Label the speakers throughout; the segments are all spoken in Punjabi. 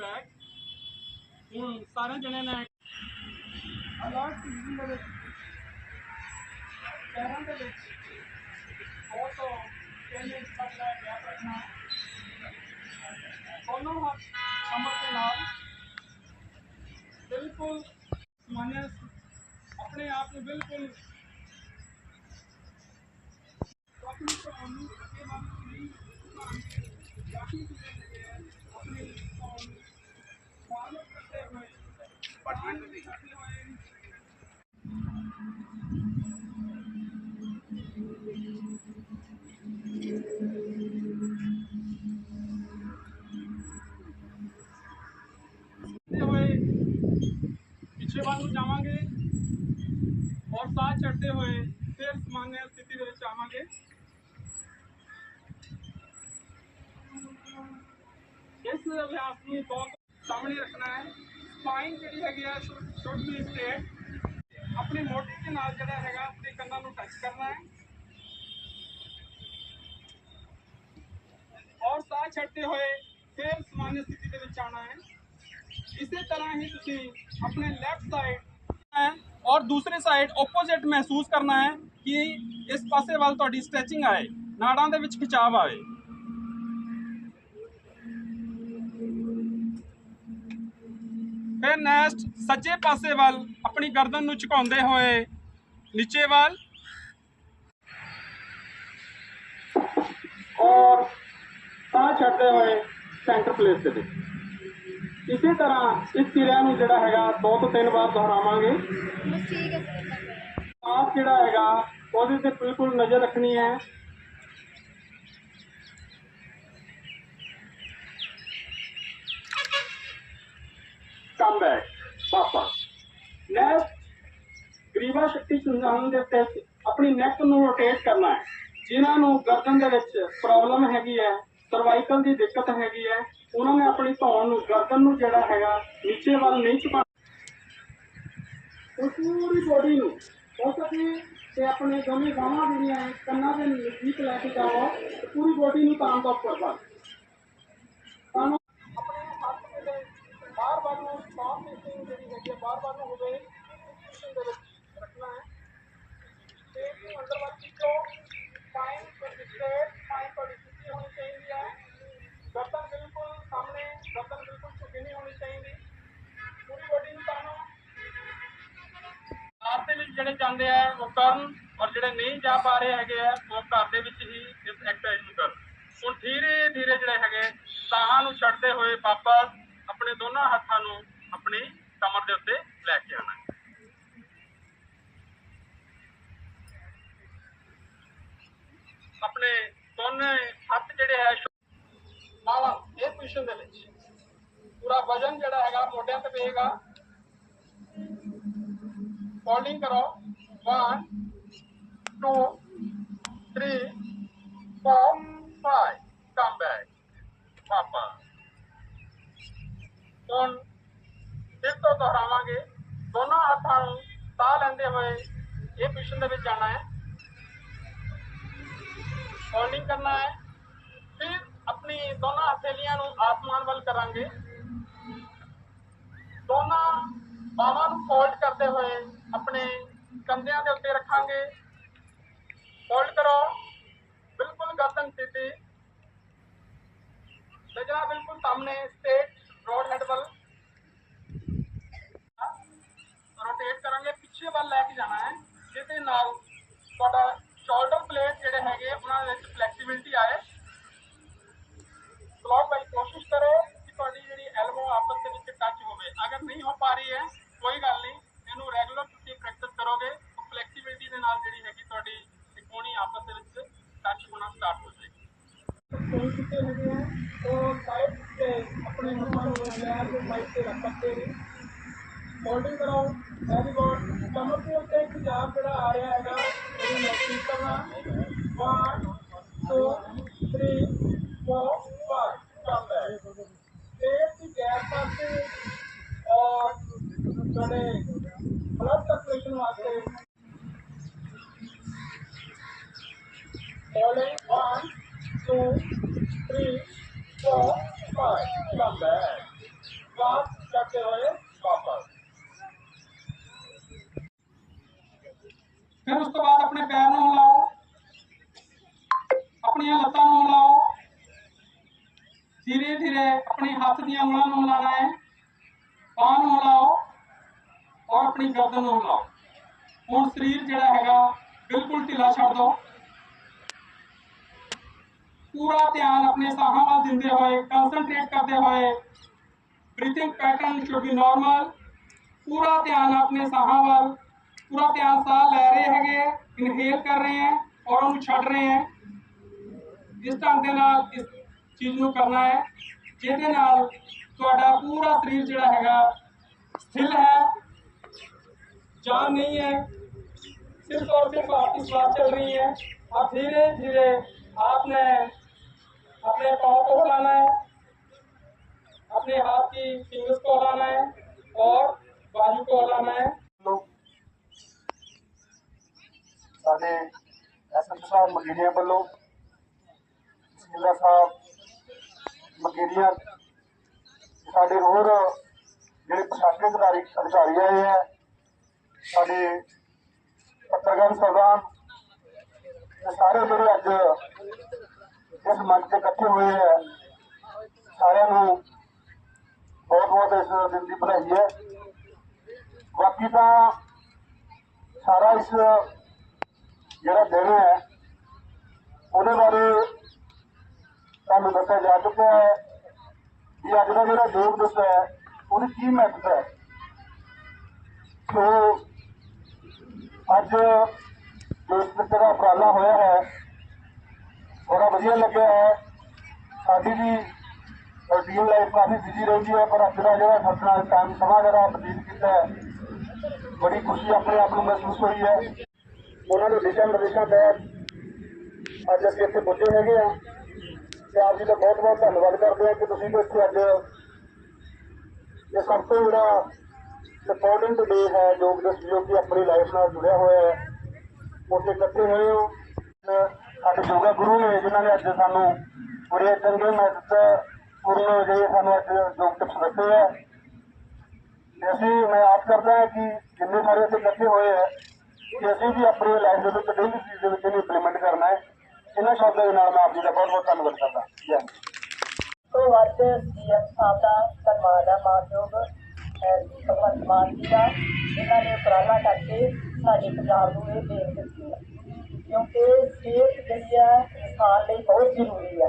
Speaker 1: ਕਮ ਹੁਣ ਸਾਰੇ ਜਣੇ ਨੇ ਅਲਰਟ ਸੀਜ਼ਨ ਦੇ ਵਿੱਚ ਪੈਰਾਂ ਦੇ ਵਿੱਚ ਬਹੁਤ ਕਹਿੰਦੇ ਪੜਦਾ ਗੈਪ ਰੱਖਣਾ। ਦੋਨੋਂ ਹੱਥ ਕਮਰ ਦੇ ਨਾਲ। ਬਿਲਕੁਲ ਸਮਾਨਿਆ ਆਪਣੇ ਆਪ ਨੂੰ ਬਿਲਕੁਲ ਆਪਣੀ ਧੌਣ ਸਾਹ ਹੋਏ ਫਿਰ ਸਮਾਨਿਆ ਸਥਿਤੀ ਦੇ ਵਿੱਚ ਆਵਾਂਗੇ। ਇਸ ਅਭਿਆਸ ਨੂੰ ਬਹੁਤ ਸਾਹਮਣੇ ਰੱਖਣਾ ਹੈ। ਸਪਾਈਨ ਜਿਹੜੀ ਹੈਗੀ ਆ ਸ਼ੁੱਡ ਬੀ ਸਟੇਟ ਆਪਣੀ ਮੋਢੇ ਦੇ ਨਾਲ ਜਿਹੜਾ ਹੈਗਾ, ਆਪਣੇ ਕੰਨਾਂ ਨੂੰ ਟੱਚ ਕਰਨਾ ਹੈ। ਔਰ ਸਾਹ ਛੱਡਦੇ ਹੋਏ ਫਿਰ ਸਮਾਨ ਸਥਿਤੀ ਦੇ ਵਿੱਚ ਆਉਣਾ ਹੈ। ਇਸੇ ਤਰ੍ਹਾਂ ਹੀ ਤੁਸੀਂ ਆਪਣੇ ਲੈਫਟ ਸਾਈਡ ਹੈ ਔਰ ਦੂਸਰੇ ਸਾਈਡ ਆਪੋਜ਼ਿਟ ਮਹਿਸੂਸ ਕਰਨਾ ਹੈ ਕਿ ਇਸ ਪਾਸੇ ਵੱਲ ਤੁਹਾਡੀ ਸਟ੍ਰੈਚਿੰਗ ਆਏ, ਨਾੜਾਂ ਦੇ ਵਿੱਚ ਖਿਚਾਵ ਆਵੇ। ਫਿਰ ਨੈਕਸਟ ਸੱਜੇ ਪਾਸੇ ਵੱਲ ਆਪਣੀ ਗਰਦਨ ਨੂੰ ਝੁਕਾਉਂਦੇ ਹੋਏ ਨੀਚੇ ਵੱਲ ਔਰ ਸਾਹ ਛੱਡਦੇ ਹੋਏ ਸੈਂਟਰ ਪਲੇਸ ਦੇ ਇਸੇ ਤਰ੍ਹਾਂ ਇਸ ਕਿਰਿਆ ਨੂੰ ਜਿਹੜਾ ਹੈਗਾ ਦੋ ਤੋਂ ਤਿੰਨ ਵਾਰ ਦੁਹਰਾਵਾਂਗੇ।
Speaker 2: ਬਸ ਠੀਕ ਹੈ ਸਰ
Speaker 1: ਆਪ ਜਿਹੜਾ ਹੈਗਾ ਉਹਦੇ ਤੇ ਬਿਲਕੁਲ ਨਜ਼ਰ ਰੱਖਣੀ ਹੈ। ਕਮ ਬੈਕ ਵਾਪਸ ਨੈਕਸਟ ਗਰੀਵਾ ਸ਼ਕਤੀ ਸੰਧਾਨ ਦੇ ਤਹਿਤ ਆਪਣੀ ਨੈਕ ਨੂੰ ਰੋਟੇਟ ਕਰਨਾ ਹੈ। ਜਿਨ੍ਹਾਂ ਨੂੰ ਗਰਦਨ ਦੇ ਵਿੱਚ ਪ੍ਰੋਬਲਮ ਹੈਗੀ ਹੈ ਸਰਵਾਈਕਲ ਦੀ ਦਿੱਕਤ ਹੈਗੀ ਹੈ। ਉਹਨਾਂ ਨੇ ਆਪਣੀ ਧੌਣ ਨੂੰ ਗਰਦਨ ਨੂੰ ਜਿਹੜਾ ਹੈਗਾ ਨੀਚੇ ਵੱਲ ਨਹੀਂ ਝੁਕਾ ਉਹ ਪੂਰੀ ਬੋਡੀ ਨੂੰ ਹੋ ਸਕੇ ਤੇ ਆਪਣੇ ਦੋਵੇਂ ਬਾਹਾਂ ਜਿਹੜੀਆਂ ਹੈ, ਕੰਨਾਂ ਦੇ ਨਜ਼ਦੀਕ ਲੈ ਕੇ ਜਾਓ ਤੇ ਪੂਰੀ ਬੋਡੀ ਨੂੰ ਤਾਣ ਦੋ ਉੱਪਰ ਵੱਲ ਤਾਣੋ ਆਪਣੇ ਹੱਥ ਦੇ ਬਾਹਰ ਵੱਲ ਨੂੰ ਸਟਾਪ ਫੇਸਿੰਗ ਜਿਹੜੀ ਹੈਗੀ ਹੈ ਬਾਹਰ ਵੱਲ ਨੂੰ ਹੋਵੇ ਪੋਜੀਸ਼ਨ ਦੇ ਵਿੱਚ ਰੱਖਣਾ ਹੈ ਤੇ ਨੂੰ ਅੰਦਰ ਵੱਲ ਖਿੱਚੋ ਟਾਈਮ ਪਰ ਸਟੇਟ ਟਾਈਮ ਪਰ ਸਿੱਧੀ ਹੋਣੀ ਚਾਹੀਦੀ ਹੈ ਗਰਦਨ ਬਿਲਕੁਲ ਸਾਹਮਣੇ ਗਰਦਨ ਬਿਲਕੁਲ ਝੁਕੀ ਨਹੀਂ ਹੋਣੀ ਚਾਹੀਦੀ ਪੂਰੀ ਬੋਡੀ ਨੂੰ ਤਾਣੋ ਆਪ ਦੇ ਵਿੱਚ ਜਿਹੜੇ ਕਰਨ ਔਰ ਜਿਹੜੇ ਨਹੀਂ ਜਾ ਪਾ ਰਹੇ ਹੈਗੇ ਆ, ਉਹ ਘਰ ਦੇ ਵਿੱਚ ਹੀ ਇਸ ਐਕਸਰਸਾਈਜ਼ ਨੂੰ ਕਰਨ। ਹੁਣ ਧੀਰੇ ਧੀਰੇ ਜਿਹੜੇ ਹੈਗੇ ਸਾਹਾਂ ਨੂੰ ਛੱਡਦੇ ਹੋਏ ਵਾਪਸ ਆਪਣੇ ਦੋਨਾਂ ਹੱਥਾਂ ਨੂੰ ਆਪਣੀ ਕਮਰ ਦੇ ਉੱਤੇ ਲੈ ਕੇ ਆਣਾ ਆਪਣੇ ਦੋਨੇ ਹੱਥ ਜਿਹੜੇ ਹੈ ਨਾਲ ਇਹ ਪੋਜੀਸ਼ਨ ਦੇ ਵਿੱਚ। ਪੂਰਾ ਵਜਨ ਜਿਹੜਾ ਹੈਗਾ, ਮੋਢਿਆਂ ਤੇ ਪਏਗਾ। ਫੋਲਡਿੰਗ ਕਰੋ। One, two, three, ਹੁਣ ਫਿਰ ਤੋਂ ਦੁਹਰਾਵਾਂਗੇ। ਦੋਨਾਂ ਹੱਥਾਂ ਨੂੰ ਸਾਹ ਲੈਂਦੇ ਹੋਏ ਇਹ ਪੋਜੀਸ਼ਨ ਦੇ ਵਿੱਚ ਜਾਣਾ ਹੈ। ਕਾਉਂਟਿੰਗ ਕਰਨਾ ਹੈ। ਫਿਰ ਆਪਣੀ ਦੋਨਾਂ ਹਥੇਲੀਆਂ ਨੂੰ ਆਸਮਾਨ ਵੱਲ ਕਰਾਂਗੇ। ਦੋਨਾਂ ਬਾਹਾਂ ਨੂੰ ਫੋਲਡ ਕਰਦੇ ਹੋਏ ਆਪਣੇ ਕੰਧਿਆਂ ਦੇ ਉੱਤੇ ਰੱਖਾਂਗੇ ਫੋਲਡ ਕਰੋ ਬਿਲਕੁਲ ਗਰਦਨ ਸਿੱਧੀ ਨਜ਼ਰਾਂ ਬਿਲਕੁਲ ਸਾਹਮਣੇ ਸਟੇਟ ਰੋਡ ਹੈਡ ਵੱਲ ਰੋਟੇਟ ਕਰਾਂਗੇ ਪਿੱਛੇ ਵੱਲ ਲੈ ਕੇ ਜਾਣਾ ਹੈ ਜਿਹਦੇ ਨਾਲ ਤੁਹਾਡਾ ਸ਼ੋਲਡਰ ਪਲੇਟ ਜਿਹੜੇ ਹੈਗੇ, ਉਹਨਾਂ ਦੇ ਵਿੱਚ ਫਲੈਕਸੀਬਿਲਿਟੀ ਆਏ। ਕਲੌਕ ਬਾਈ ਕੋਸ਼ਿਸ਼ ਕਰੋ ਕਿ ਤੁਹਾਡੀ ਜਿਹੜੀ ਐਲਬੋ ਆਪਸ ਦੇ ਵਿੱਚ ਟੱਚ ਹੋਵੇ। ਅਗਰ ਨਹੀਂ ਹੋ ਪਾ ਰਹੀ ਹੈ, ਕੋਈ ਗੱਲ ਨਹੀਂ। ਕੋਈ ਕਿਤੇ ਹੈਗੇ ਆ ਉਹ ਸਾਈਡ ਤੇ ਆਪਣੇ ਹੱਥਾਂ ਨੂੰ ਲੈਰ ਦੇ ਸਾਈਡ ਤੇ ਰੱਖ ਸਕਦੇ ਨੇ ਹੋਲਡਿੰਗ ਕਰੋ ਵੈਰੀ ਗੁੱਡ ਕਮਰ ਦੇ ਉੱਤੇ ਇੱਕ ਜਾਬ ਜਿਹੜਾ ਆ ਰਿਹਾ ਹੈਗਾ ਇਹਨੂੰ ਮਹਿਸੂਸ ਕਰਨਾ 1 2 3 4 5 ਕਮ ਬੈਕ ਪੇਟ ਦੀ ਗੈਪ ਪਾਸੇ ਔਰ ਤੁਹਾਡੇ ਬਲੱਡ ਸਰਕੂਲੇਸ਼ਨ ਵਾਸਤੇ ਹੋਲਡਿੰਗ 1 2 3 4 5 ਕਮ ਬੈਕ
Speaker 2: ਸਾਹ ਚੱਕਦੇ ਹੋਏ ਵਾਪਸ ਫਿਰ ਉਸ ਤੋਂ ਬਾਅਦ ਆਪਣੇ ਪੈਰ ਨੂੰ ਹਿਲਾਓ ਆਪਣੀਆਂ ਲੱਤਾਂ ਨੂੰ ਹਿਲਾਓ ਧੀਰੇ ਧੀਰੇ ਆਪਣੇ ਹੱਥ ਦੀਆਂ ਉਂਗਲਾਂ ਨੂੰ ਹਿਲਾਉਣਾ ਹੈ ਬਾਂਹ ਨੂੰ ਹਿਲਾਓ ਔਰ ਆਪਣੀ ਗਰਦਨ ਨੂੰ ਹਿਲਾਓ ਹੁਣ ਸਰੀਰ ਜਿਹੜਾ ਹੈਗਾ ਬਿਲਕੁਲ ਢਿੱਲਾ ਛੱਡ ਦਿਓ ਪੂਰਾ ਧਿਆਨ ਆਪਣੇ ਸਾਹਾਂ ਵੱਲ ਦਿੰਦੇ ਹੋਏ ਕਨਸੈਂਟਰੇਟ ਕਰਦੇ ਹੋਏ breathing pattern should be normal ਪੂਰਾ ਧਿਆਨ ਆਪਣੇ ਸਾਹਾਂ ਵੱਲ ਪੂਰਾ ਧਿਆਨ ਸਾਹ ਲੈ ਰਹੇ ਹੈਗੇ ਹੈ ਇਨਹੇਲ ਕਰ ਰਹੇ ਹੈ ਔਰ ਉਹਨੂੰ ਛੱਡ ਰਹੇ ਹੈ ਇਸ ਢੰਗ ਦੇ ਨਾਲ ਇਸ ਚੀਜ਼ ਨੂੰ ਕਰਨਾ ਹੈ ਜਿਹਦੇ ਨਾਲ ਤੁਹਾਡਾ ਪੂਰਾ ਸਰੀਰ ਜਿਹੜਾ ਹੈਗਾ ਸਥਿਰ ਹੈ जान नहीं है सिर्फ और सिर्फ आपकी श्वास चल रही है अब धीरे धीरे आपने अपने पाँव को हिलाना है अपने हाथ की फिंगर्स को हिलाना है और बाजू को हिलाना है
Speaker 3: ਸਾਡੇ ਐਸਐਮ ਸਾਹਿਬ ਮਕੀਰੀਆਂ ਵੱਲੋਂ ਜ਼ਿਲ੍ਹਾ ਸਾਹਿਬ ਮਕੀਰੀਆਂ ਸਾਡੇ ਹੋਰ ਜਿਹੜੇ ਪ੍ਰਸ਼ਾਸਨਿਕ ਅਧਿਕਾਰੀ ਅਧਿਕਾਰੀ ਆਏ ਹੈ ਸਾਡੇ ਪੱਤਰਕਾਰ ਸਾਹਿਬਾਨ ਤੇ ਸਾਰੇ ਜਿਹੜੇ ਅੱਜ ਇਸ ਮੰਚ ਤੇ ਇਕੱਠੇ ਹੋਏ ਹੈ ਸਾਰਿਆਂ ਨੂੰ ਬਹੁਤ ਬਹੁਤ ਇਸ ਦਿਨ ਦੀ ਵਧਾਈ ਹੈ। ਬਾਕੀ ਤਾਂ ਸਾਰਾ ਇਸ ਜਿਹੜਾ ਦਿਨ ਹੈ, ਉਹਦੇ ਬਾਰੇ ਤੁਹਾਨੂੰ ਦੱਸਿਆ ਜਾ ਚੁੱਕਿਆ ਹੈ। ਕਿ ਅੱਜ ਦਾ ਜਿਹੜਾ ਯੋਗ ਦਿਵਸ ਹੈ, ਉਹਦੀ ਕੀ ਮਹੱਤਤਾ ਹੈ? ਸੋ, ਅੱਜ ਜੋ ਇਸ ਦਾ ਉਪਰਾਲਾ ਹੋਇਆ ਹੈ, ਬੜਾ ਵਧੀਆ ਲੱਗਿਆ ਹੈ। ਸਾਡੀ ਵੀ ਰੂਟੀਨ ਲਾਈਫ ਕਾਫੀ ਬਿਜ਼ੀ ਰਹਿੰਦੀ ਹੈ, ਪਰ ਅੱਜ ਦਾ ਜਿਹੜਾ ਸਾਡੇ ਨਾਲ ਟਾਈਮ ਸਮਾਂ ਜਿਹੜਾ ਬਤੀਤ ਕੀਤਾ ਹੈ। ਬੜੀ ਖੁਸ਼ੀ ਆਪਣੇ ਆਪ ਨੂੰ ਮਹਿਸੂਸ ਹੋਈ ਹੈ। ਉਹਨਾਂ ਦੇ ਦਿਸ਼ਾ ਨਿਰਦੇਸ਼ਾਂ ਤਹਿਤ ਅੱਜ ਅਸੀਂ ਇੱਥੇ ਪੁੱਜੇ ਹੈਗੇ ਆ ਤੇ ਆਪ ਜੀ ਦਾ ਬਹੁਤ ਬਹੁਤ ਧੰਨਵਾਦ ਕਰਦੇ ਹਾਂ ਕਿ ਤੁਸੀਂ ਇੱਥੇ ਅੱਜ ਇਹ ਸਭ ਤੋਂ ਜਿਹੜਾ ਇੰਪੋਰਟੈਂਟ ਡੇ ਹੈ ਯੋਗ ਦਿਵਸ ਜੋ ਕਿ ਆਪਣੀ ਲਾਈਫ ਨਾਲ ਜੁੜਿਆ ਹੋਇਆ ਹੈ, ਉੱਥੇ ਇਕੱਠੇ ਹੋਏ ਹੋ। ਸਾਡੇ ਯੋਗਾ ਗੁਰੂ ਨੇ ਜਿਨ੍ਹਾਂ ਨੇ ਅੱਜ ਸਾਨੂੰ ਬੜੇ ਚੰਗੇ ਮੈਸੇਜ ਪੂਰਨ ਜਿਹੜੇ ਸਾਨੂੰ ਅੱਜ ਯੋਗ ਟਿਪਸ ਦਿੱਤੇ ਹੈ ਅਸੀਂ, ਮੈਂ ਆਸ ਕਰਦਾ ਹਾਂ ਕਿ ਜਿੰਨੇ ਸਾਰੇ ਇੱਥੇ ਇਕੱਠੇ ਹੋਏ ਹੈ, ਕਿ ਅਸੀਂ ਵੀ ਆਪਣੀ ਲਾਈਫ ਦੇ ਵਿੱਚ ਡੇਲੀ ਚੀਜ਼ ਦੇ ਵਿੱਚ ਇਹਨੂੰ ਇੰਪਲੀਮੈਂਟ ਕਰਨਾ ਹੈ। ਇਹਨਾਂ ਸ਼ਬਦਾਂ ਦੇ ਨਾਲ ਮੈਂ ਆਪ ਜੀ ਦਾ ਬਹੁਤ ਬਹੁਤ ਧੰਨਵਾਦ ਕਰਦਾ। ਜੈ।
Speaker 4: ਤੋਂ ਵੱਧ ਸੀਐਮ ਸਾਹਿਬ ਦਾ ਧੰਨਵਾਦ ਹੈ ਮਾਨਯੋਗ ਭਗਵੰਤ ਮਾਨ ਜੀ ਦਾ। ਇਹਨਾਂ ਨੇ ਉਪਰਾਲਾ ਕਰਕੇ ਸਾਡੇ ਪੰਜਾਬ ਨੂੰ ਇਹ ਦੇਣ ਦਿੱਤੀ ਹੈ। ਕਿਉਂਕਿ ਸਿਹਤ ਜਿਹੜੀ ਹੈ ਇਨਸਾਨ ਲਈ ਬਹੁਤ ਜ਼ਰੂਰੀ ਹੈ।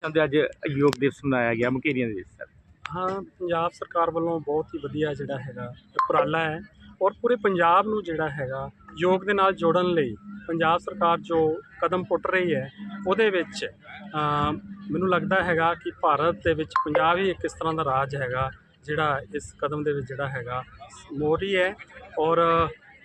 Speaker 5: ਕਹਿੰਦੇ ਅੱਜ ਯੋਗ ਦਿਵਸ ਮਨਾਇਆ ਗਿਆ ਮੁਕੇਰੀਆਂ ਦੇ ਵਿੱਚ ਸਰ
Speaker 1: ਹਾਂ, ਪੰਜਾਬ ਸਰਕਾਰ ਵੱਲੋਂ ਬਹੁਤ ਹੀ ਵਧੀਆ ਜਿਹੜਾ ਹੈਗਾ ਉਪਰਾਲਾ ਹੈ ਔਰ ਪੂਰੇ ਪੰਜਾਬ ਨੂੰ ਜਿਹੜਾ ਹੈਗਾ ਯੋਗ ਦੇ ਨਾਲ ਜੋੜਨ ਲਈ ਪੰਜਾਬ ਸਰਕਾਰ ਜੋ ਕਦਮ ਪੁੱਟ ਰਹੀ ਹੈ, ਉਹਦੇ ਵਿੱਚ ਮੈਨੂੰ ਲੱਗਦਾ ਹੈਗਾ ਕਿ ਭਾਰਤ ਦੇ ਵਿੱਚ ਪੰਜਾਬ ਹੀ ਇੱਕ ਇਸ ਤਰ੍ਹਾਂ ਦਾ ਰਾਜ ਹੈਗਾ ਜਿਹੜਾ ਇਸ ਕਦਮ ਦੇ ਵਿੱਚ ਜਿਹੜਾ ਹੈਗਾ ਮੋਰੀ ਹੈ ਔਰ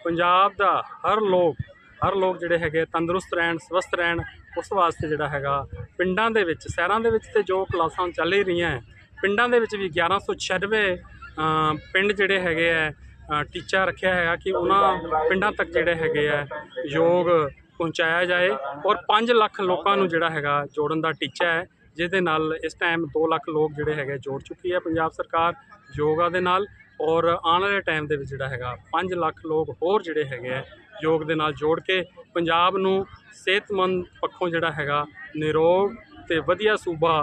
Speaker 1: ਪੰਜਾਬ ਦਾ ਹਰ ਲੋਕ ਹਰ ਲੋਕ ਜਿਹੜੇ ਹੈਗੇ ਤੰਦਰੁਸਤ ਰਹਿਣ, ਸਵਸਥ ਰਹਿਣ, ਉਸ ਵਾਸਤੇ ਜਿਹੜਾ ਹੈਗਾ ਪਿੰਡਾਂ ਦੇ ਵਿੱਚ, ਸ਼ਹਿਰਾਂ ਦੇ ਵਿੱਚ ਤੇ ਜੋ ਕਲਾਸਾਂ ਚੱਲ ਹੀ ਰਹੀਆਂ ਹੈ ਪਿੰਡਾਂ ਦੇ ਵਿੱਚ ਵੀ 1196 ਅ, ਪਿੰਡ ਜਿਹੜੇ ਹੈਗੇ ਆ ਟੀਚਾ ਰੱਖਿਆ ਹੈਗਾ ਕਿ ਉਹਨਾਂ ਪਿੰਡਾਂ ਤੱਕ ਜਿਹੜੇ ਹੈਗੇ ਆ ਯੋਗ ਪਹੁੰਚਾਇਆ ਜਾਏ ਔਰ 5 ਲੱਖ ਲੋਕਾਂ ਨੂੰ ਜਿਹੜਾ ਹੈਗਾ ਜੋੜਨ ਦਾ ਟੀਚਾ ਹੈ ਜਿਹਦੇ ਨਾਲ ਇਸ ਟਾਈਮ 2 ਲੱਖ ਲੋਕ ਜਿਹੜੇ ਹੈਗੇ ਜੋੜ ਚੁੱਕੀ ਹੈ ਪੰਜਾਬ ਸਰਕਾਰ ਯੋਗਾ ਦੇ ਨਾਲ ਔਰ ਆਉਣ ਵਾਲੇ ਟਾਈਮ ਦੇ ਵਿੱਚ ਜਿਹੜਾ ਹੈਗਾ 5 ਲੱਖ ਲੋਕ ਹੋਰ ਜਿਹੜੇ ਹੈਗੇ ਆ ਯੋਗ ਦੇ ਨਾਲ ਜੋੜ ਕੇ ਪੰਜਾਬ ਨੂੰ ਸਿਹਤਮੰਦ ਪੱਖੋਂ ਜਿਹੜਾ ਹੈਗਾ ਨਿਰੋਗ ਤੇ ਵਧੀਆ ਸੂਬਾ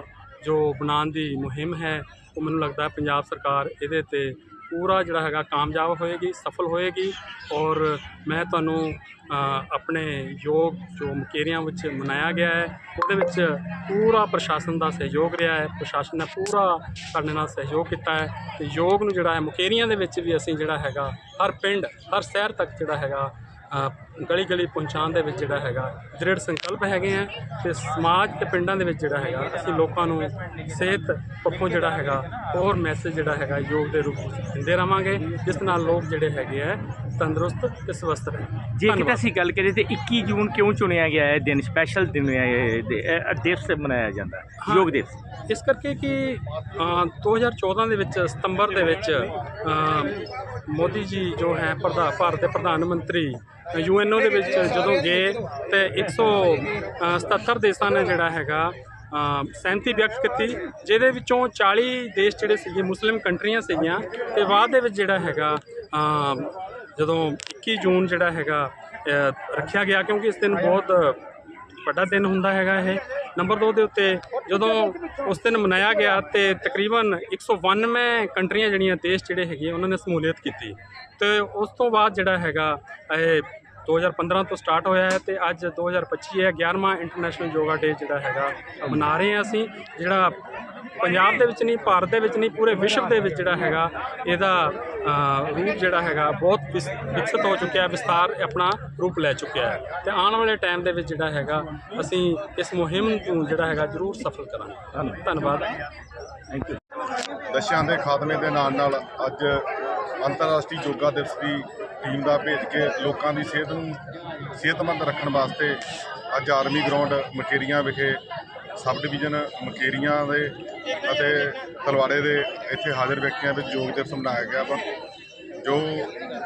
Speaker 1: ਜੋ ਬਣਾਉਣ ਦੀ ਮੁਹਿੰਮ ਹੈ, ਉਹ ਮੈਨੂੰ ਲੱਗਦਾ ਪੰਜਾਬ ਸਰਕਾਰ ਇਹਦੇ ਤੇ ਪੂਰਾ ਜਿਹੜਾ ਹੈਗਾ ਕਾਮਯਾਬ ਹੋਏਗੀ, ਸਫਲ ਹੋਏਗੀ ਔਰ ਮੈਂ ਤੁਹਾਨੂੰ ਆਪਣੇ ਯੋਗ ਜੋ ਮੁਕੇਰੀਆਂ ਵਿੱਚ ਮਨਾਇਆ ਗਿਆ ਹੈ, ਉਹਦੇ ਵਿੱਚ ਪੂਰਾ ਪ੍ਰਸ਼ਾਸਨ ਦਾ ਸਹਿਯੋਗ ਰਿਹਾ ਹੈ, ਪ੍ਰਸ਼ਾਸਨ ਨੇ ਪੂਰਾ ਸਾਡੇ ਨਾਲ ਸਹਿਯੋਗ ਕੀਤਾ ਹੈ ਤੇ ਯੋਗ ਨੂੰ ਜਿਹੜਾ ਹੈ ਮੁਕੇਰੀਆਂ ਦੇ ਵਿੱਚ ਵੀ ਅਸੀਂ ਜਿਹੜਾ ਹੈਗਾ, ਹਰ ਪਿੰਡ, ਹਰ ਸ਼ਹਿਰ ਤੱਕ ਜਿਹੜਾ ਹੈਗਾ ਗਲੀ ਗਲੀ ਪਹੁੰਚਾਉਣ ਦੇ ਵਿੱਚ ਜਿਹੜਾ ਹੈਗਾ ਦ੍ਰਿੜ ਸੰਕਲਪ ਹੈਗੇ ਆ ਤੇ ਸਮਾਜ ਤੇ ਪਿੰਡਾਂ ਦੇ ਵਿੱਚ ਜਿਹੜਾ ਹੈਗਾ ਅਸੀਂ ਲੋਕਾਂ ਨੂੰ ਸਿਹਤ ਪੱਖੋਂ ਜਿਹੜਾ ਹੈਗਾ ਹੋਰ ਮੈਸੇਜ ਜਿਹੜਾ ਹੈਗਾ ਯੋਗ ਦੇ ਰੂਪ ਵਿੱਚ ਦਿੰਦੇ ਰਵਾਂਗੇ ਜਿਸ ਨਾਲ ਲੋਕ ਜਿਹੜੇ ਹੈਗੇ ਆ ਤੰਦਰੁਸਤ ਤੇ ਸਵਸਥ ਰਹਿਣ
Speaker 5: ਜੇ ਕਿਤੇ। ਅਸੀਂ ਗੱਲ ਕਰੀਏ ਤੇ 21 ਜੂਨ ਕਿਉਂ ਚੁਣਿਆ ਗਿਆ ਹੈ ਦਿਨ ਸਪੈਸ਼ਲ ਦਿਨ ਹੈ ਦਿਵਸ ਮਨਾਇਆ ਜਾਂਦਾ। ਯੋਗ ਦਿਵਸ
Speaker 1: ਇਸ ਕਰਕੇ ਕਿ ਅ, 2014 ਦੇ ਵਿੱਚ ਸਤੰਬਰ ਦੇ ਵਿੱਚ ਮੋਦੀ ਜੀ ਜੋ ਹੈ ਪ੍ਰਧਾ ਭਾਰਤ ਦੇ ਪ੍ਰਧਾਨ ਮੰਤਰੀ ਯੂਐਨਓ ਦੇ ਵਿੱਚ ਜਦੋਂ ਗਏ ਤੇ 177 ਦੇਸ਼ਾਂ ਨੇ ਜਿਹੜਾ ਹੈਗਾ ਅ, ਸਹਿਮਤੀ ਵਿਅਕਤ ਕੀਤੀ ਜਿਹਦੇ ਵਿੱਚੋਂ 40 ਦੇਸ਼ ਜਿਹੜੇ ਸੀਗੇ ਮੁਸਲਿਮ ਕੰਟਰੀਆਂ ਸੀਗੀਆਂ ਤੇ ਬਾਅਦ ਦੇ ਵਿੱਚ ਜਿਹੜਾ ਹੈਗਾ ਜਦੋਂ 21 ਜੂਨ ਜਿਹੜਾ ਹੈਗਾ ਰੱਖਿਆ ਗਿਆ ਕਿਉਂਕਿ ਇਸ ਦਿਨ ਬਹੁਤ ਵੱਡਾ ਦਿਨ ਹੁੰਦਾ ਹੈਗਾ ਇਹ। ਨੰਬਰ 2 ਦੇ ਉੱਤੇ ਜਦੋਂ ਉਸ ਦਿਨ ਮਨਾਇਆ ਗਿਆ ਤੇ ਤਕਰੀਬਨ 192 ਕੰਟਰੀਆਂ ਜਿਹੜੀਆਂ ਦੇਸ਼ ਜਿਹੜੇ ਹੈਗੇ ਉਹਨਾਂ ਨੇ ਸਮੂਲੀਅਤ ਕੀਤੀ। ਤੇ ਉਸ ਤੋਂ ਬਾਅਦ ਜਿਹੜਾ ਹੈਗਾ ਇਹ 2015 ਤੋਂ ਸਟਾਰਟ ਹੋਇਆ ਹੈ ਤੇ ਅੱਜ 2025 ਹੈ 11ਵਾਂ ਇੰਟਰਨੈਸ਼ਨਲ ਯੋਗਾ ਡੇ ਜਿਹੜਾ ਹੈਗਾ ਮਨਾ ਰਹੇ ਹਾਂ ਅਸੀਂ। ਜਿਹੜਾ ਪੰਜਾਬ ਦੇ ਵਿੱਚ ਨਹੀਂ ਭਾਰਤ ਦੇ ਵਿੱਚ ਨਹੀਂ ਪੂਰੇ ਵਿਸ਼ਵ ਦੇ ਵਿੱਚ ਜਿਹੜਾ ਹੈਗਾ ਇਹਦਾ ਰੂਪ ਜਿਹੜਾ ਹੈਗਾ ਬਹੁਤ ਵਿਸ- ਵਿਕਸਿਤ ਹੋ ਚੁੱਕਿਆ ਹੈ ਵਿਸਤਾਰ ਆਪਣਾ ਰੂਪ ਲੈ ਚੁੱਕਿਆ ਹੈ। ਤੇ ਆਉਣ ਵਾਲੇ ਟਾਈਮ ਦੇ ਵਿੱਚ ਜਿਹੜਾ ਹੈਗਾ ਅਸੀਂ ਇਸ ਮੁਹਿੰਮ ਨੂੰ ਜਿਹੜਾ ਹੈਗਾ ਜ਼ਰੂਰ ਸਫਲ ਕਰਾਂਗੇ। ਧੰਨਵਾਦ।
Speaker 5: ਥੈਂਕ ਯੂ
Speaker 6: ਨਸ਼ਿਆਂ ਦੇ ਖਾਤਮੇ ਦੇ ਨਾਲ ਨਾਲ ਅੱਜ ਅੰਤਰਰਾਸ਼ਟਰੀ ਯੋਗਾ ਦਿਵਸ ਦੀ ਟੀਮ ਦਾ ਭੇਜ ਕੇ ਲੋਕਾਂ ਦੀ ਸਿਹਤ ਨੂੰ ਸਿਹਤਮੰਦ ਰੱਖਣ ਵਾਸਤੇ ਅੱਜ ਆਰਮੀ ਗਰਾਊਂਡ ਮਕੇਰੀਆਂ ਵਿਖੇ ਸਬ ਡਿਵੀਜ਼ਨ ਮਕੇਰੀਆਂ ਦੇ ਅਤੇ ਤਲਵਾੜੇ ਦੇ ਇੱਥੇ ਹਾਜ਼ਰ ਵਿਅਕਤੀਆਂ ਵਿੱਚ ਯੋਗ ਦਿਵਸ ਮਨਾਇਆ ਗਿਆ ਵਾ, ਜੋ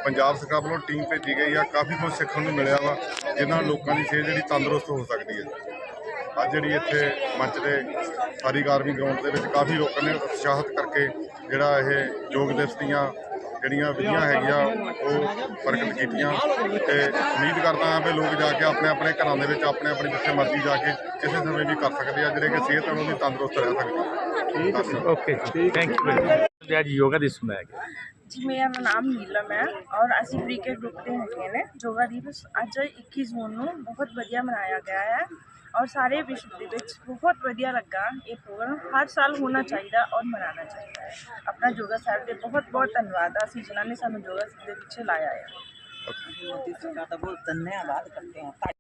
Speaker 6: ਪੰਜਾਬ ਸਰਕਾਰ ਵੱਲੋਂ ਟੀਮ ਭੇਜੀ ਗਈ ਆ। ਕਾਫੀ ਕੁਝ ਸਿੱਖਣ ਨੂੰ ਮਿਲਿਆ ਵਾ ਜਿਹਦੇ ਨਾਲ ਲੋਕਾਂ ਦੀ ਸਿਹਤ ਜਿਹੜੀ ਤੰਦਰੁਸਤ ਹੋ ਸਕਦੀ ਹੈ। ਅੱਜ ਜਿਹੜੀ ਇੱਥੇ ਮੰਚ ਦੇ ਸਾਰੀ ਆਰਮੀ ਗਰਾਊਂਡ ਦੇ ਵਿੱਚ ਕਾਫੀ ਲੋਕਾਂ ਨੇ ਉਤਸ਼ਾਹਿਤ ਕਰਕੇ ਜਿਹੜਾ ਇਹ ਯੋਗ ਦਿਵਸ ਦੀਆਂ ਜਿਹੜੀਆਂ ਵਿਧੀਆਂ ਹੈਗੀਆਂ ਉਹ ਪ੍ਰਗਟ ਕੀਤੀਆਂ। ਤੇ ਉਮੀਦ ਕਰਦਾ ਹਾਂ ਕਿ ਲੋਕ ਜਾ ਕੇ ਆਪਣੇ ਆਪਣੇ ਘਰਾਂ ਦੇ ਵਿੱਚ ਆਪਣੇ ਆਪਣੇ ਜਿੱਥੇ ਮਰਜ਼ੀ ਜਾ ਕੇ ਕਿਸੇ ਸਮੇਂ ਵੀ ਕਰ ਸਕਦੇ ਆ ਜਿਹੜੇ ਕਿ ਸਿਹਤ ਉਹਨਾਂ ਦੀ ਤੰਦਰੁਸਤ ਰਹਿ ਸਕਦੀ ਹੈ ਠੀਕ
Speaker 5: ਓਕੇ ਜੀ ਥੈਂਕ ਯੂ ਵੈਰੀ ਮਚ ਅੱਜ ਯੋਗਾ ਦਿਵਸ ਮਨਾਇਆ ਗਿਆ।
Speaker 7: ਜੀ ਮੇਰਾ ਨਾਮ ਨੀਲਮ ਹੈ ਔਰ ਅਸੀਂ ਕ੍ਰਿਕਟ ਗਰੁੱਪ ਦੇ ਹੈਗੇ ਨੇ। ਯੋਗਾ ਦਿਵਸ ਅੱਜ 21 ਜੂਨ ਨੂੰ ਬਹੁਤ ਵਧੀਆ ਮਨਾਇਆ ਗਿਆ ਹੈ। ਔਰ ਸਾਰੇ ਵਿਸ਼ਵ ਦੇ ਵਿੱਚ ਬਹੁਤ ਵਧੀਆ ਲੱਗਾ ਇਹ ਪ੍ਰੋਗਰਾਮ ਹਰ ਸਾਲ ਹੋਣਾ ਚਾਹੀਦਾ ਔਰ ਮਨਾਉਣਾ ਚਾਹੀਦਾ ਹੈ ਆਪਣਾ ਯੋਗਾ ਸਾਹਿਬ ਦੇ ਬਹੁਤ ਬਹੁਤ ਧੰਨਵਾਦ ਆ ਅਸੀਂ ਜਿਨ੍ਹਾਂ ਨੇ ਸਾਨੂੰ ਯੋਗਾ ਦੇ ਪਿੱਛੇ ਲਾਇਆ ਹੈ
Speaker 4: मोदी सरकार का बहुत धन्यवाद करते हैं